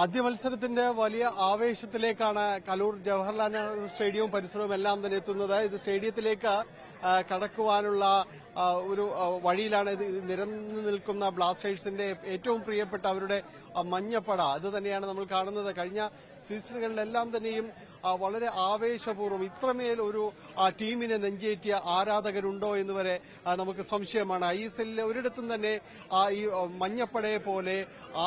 ആദ്യ മത്സരത്തിന്റെ വലിയ ആവേശത്തിലേക്കാണ് കലൂർ ജവഹർലാൽ നെഹ്റു സ്റ്റേഡിയവും പരിസരവും എല്ലാം തന്നെ എത്തുന്നത്. ഇത് സ്റ്റേഡിയത്തിലേക്ക് കടക്കുവാനുള്ള ഒരു വഴിയിലാണ് ഇത് നിരന്നു നിൽക്കുന്ന ബ്ലാസ്റ്റേഴ്സിന്റെ ഏറ്റവും പ്രിയപ്പെട്ട അവരുടെ മഞ്ഞപ്പട. അത് തന്നെയാണ് നമ്മൾ കാണുന്നത്. കഴിഞ്ഞ സീസണുകളിലെല്ലാം തന്നെയും വളരെ ആവേശപൂർവം ഇത്രമേൽ ഒരു ടീമിനെ നെഞ്ചേറ്റിയ ആരാധകരുണ്ടോ എന്ന് വരെ നമുക്ക് സംശയമാണ്. ഐ എസ് എല്ലിലെ ഒരിടത്തും തന്നെ ഈ മഞ്ഞപ്പടയെ പോലെ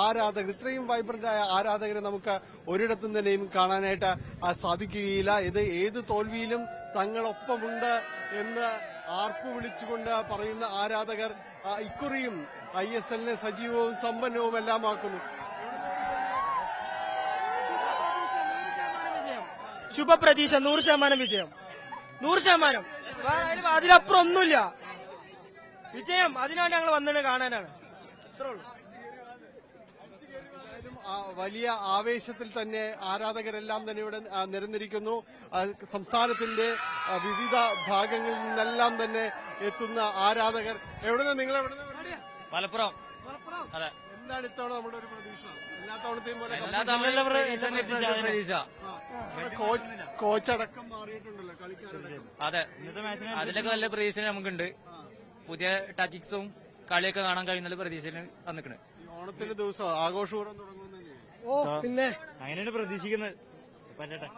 ആരാധകർ ഇത്രയും വൈബ്രന്റ് ആയ ആരാധകരെ നമുക്ക് ഒരിടത്തും തന്നെയും കാണാനായിട്ട് സാധിക്കുകയില്ല. ഇത് ഏത് തോൽവിയിലും തങ്ങളൊപ്പമുണ്ട് എന്ന് ആർപ്പു വിളിച്ചുകൊണ്ട് പറയുന്ന ആരാധകർ ഇക്കുറിയും ഐ എസ് എല്ലിനെ സജീവവും സമ്പന്നവും ശുഭപ്രതീക്ഷ നൂറ് ശതമാനം വിജയം. നൂറ് ശതമാനം. അതിലപ്പുറം ഒന്നുമില്ല. വിജയം അതിനാണ് ഞങ്ങൾ വന്നത് കാണാനാണ്. ഇത്രേ ഉള്ളൂ. വലിയ ആവേശത്തിൽ തന്നെ ആരാധകരെല്ലാം തന്നെ ഇവിടെ നിരന്നിരിക്കുന്നു. സംസ്ഥാനത്തിന്റെ വിവിധ ഭാഗങ്ങളിൽ നിന്നെല്ലാം തന്നെ എത്തുന്ന ആരാധകർ. എവിടെ നിങ്ങൾ എവിടെ മലപ്പുറം. എന്താണ് ഇത്തവണ നമ്മുടെ ഒരു പ്രതീക്ഷ? എല്ലാ തവണത്തെയും പോലെ കോച്ചടക്കം മാറിയിട്ടുണ്ടല്ലോ കളിക്കാരടക്കം. അതെ. അതിലൊക്കെ നല്ല പ്രതീക്ഷ നമുക്കുണ്ട്. പുതിയ ടാറ്റിക്സും കളിയൊക്കെ കാണാൻ കഴിയുന്ന പ്രതീക്ഷയിൽ വന്നിക്കണ് ഓണത്തിന്റെ ദിവസം ആഘോഷപൂർവം ഓ പിന്നെ? അങ്ങനെയാണ് പ്രതീക്ഷിക്കുന്നത്. പറ്റട്ടെ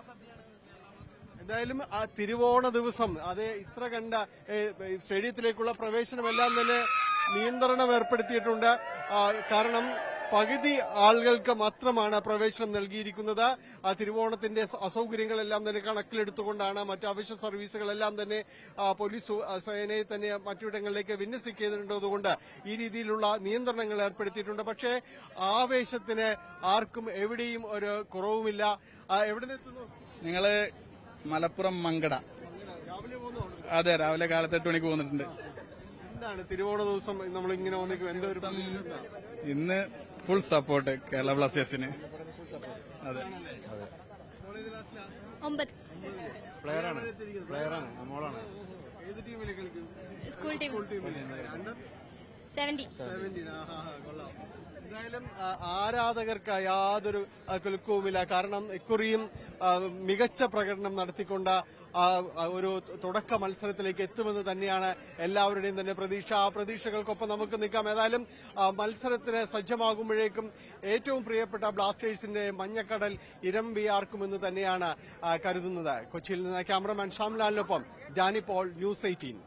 എന്തായാലും ആ തിരുവോണ ദിവസം അത് ഇത്ര കണ്ട സ്റ്റേഡിയത്തിലേക്കുള്ള പ്രവേശനമെല്ലാം തന്നെ നിയന്ത്രണം ഏർപ്പെടുത്തിയിട്ടുണ്ട്. കാരണം പകുതി ആളുകൾക്ക് മാത്രമാണ് പ്രവേശനം നൽകിയിരിക്കുന്നത്. ആ തിരുവോണത്തിന്റെ അസൗകര്യങ്ങളെല്ലാം തന്നെ കണക്കിലെടുത്തുകൊണ്ടാണ് മറ്റു അവശ്യ സർവീസുകളെല്ലാം തന്നെ പോലീസ് സേനയെ തന്നെ മറ്റിടങ്ങളിലേക്ക് വിന്യസിക്കേണ്ടതുകൊണ്ട് ഈ രീതിയിലുള്ള നിയന്ത്രണങ്ങൾ ഏർപ്പെടുത്തിയിട്ടുണ്ട്. പക്ഷേ ആവേശത്തിന് ആർക്കും എവിടെയും ഒരു കുറവുമില്ല. എവിടെ നിങ്ങൾ ഞങ്ങൾ മലപ്പുറം മങ്കട. അതെ രാവിലെ കാലത്ത് എട്ട് മണിക്ക് പോന്നിട്ടുണ്ട് എന്താണ് തിരുവോണ ദിവസം നമ്മൾ ഇങ്ങനെ വന്നിരിക്കും എന്താ ഒരു ഇന്ന് ഫുൾ സപ്പോർട്ട് കേരള ബ്ലാസ്റ്റേഴ്സിന്. അതെ. മോളേത് ക്ലാസ്സിലാ? ഒമ്പത് പ്ലെയറാണ് പ്ലെയറാണ് മോളാണ്. ഏത് ടീമിലെ കളിക്കും? സ്കൂൾ ടീം സെവന്റി കൊള്ളാം. എന്തായാലും ആരാധകർക്ക് യാതൊരു കുലുക്കവുമില്ല. കാരണം ഇക്കുറിയും മികച്ച പ്രകടനം നടത്തിക്കൊണ്ട് ഒരു തുടക്ക മത്സരത്തിലേക്ക് എത്തുമെന്ന് തന്നെയാണ് എല്ലാവരുടെയും തന്നെ പ്രതീക്ഷ. ആ പ്രതീക്ഷകൾക്കൊപ്പം നമുക്ക് നിൽക്കാം. ഏതായാലും മത്സരത്തിന് സജ്ജമാകുമ്പോഴേക്കും ഏറ്റവും പ്രിയപ്പെട്ട ബ്ലാസ്റ്റേഴ്സിന്റെ മഞ്ഞക്കടൽ ഇരമ്പിയാർക്കുമെന്ന് തന്നെയാണ് കരുതുന്നത്. കൊച്ചിയിൽ നിന്ന് ക്യാമറമാൻ ഷാംലാലിനൊപ്പം ഡാനി പോൾ ന്യൂസ് എയ്റ്റീൻ.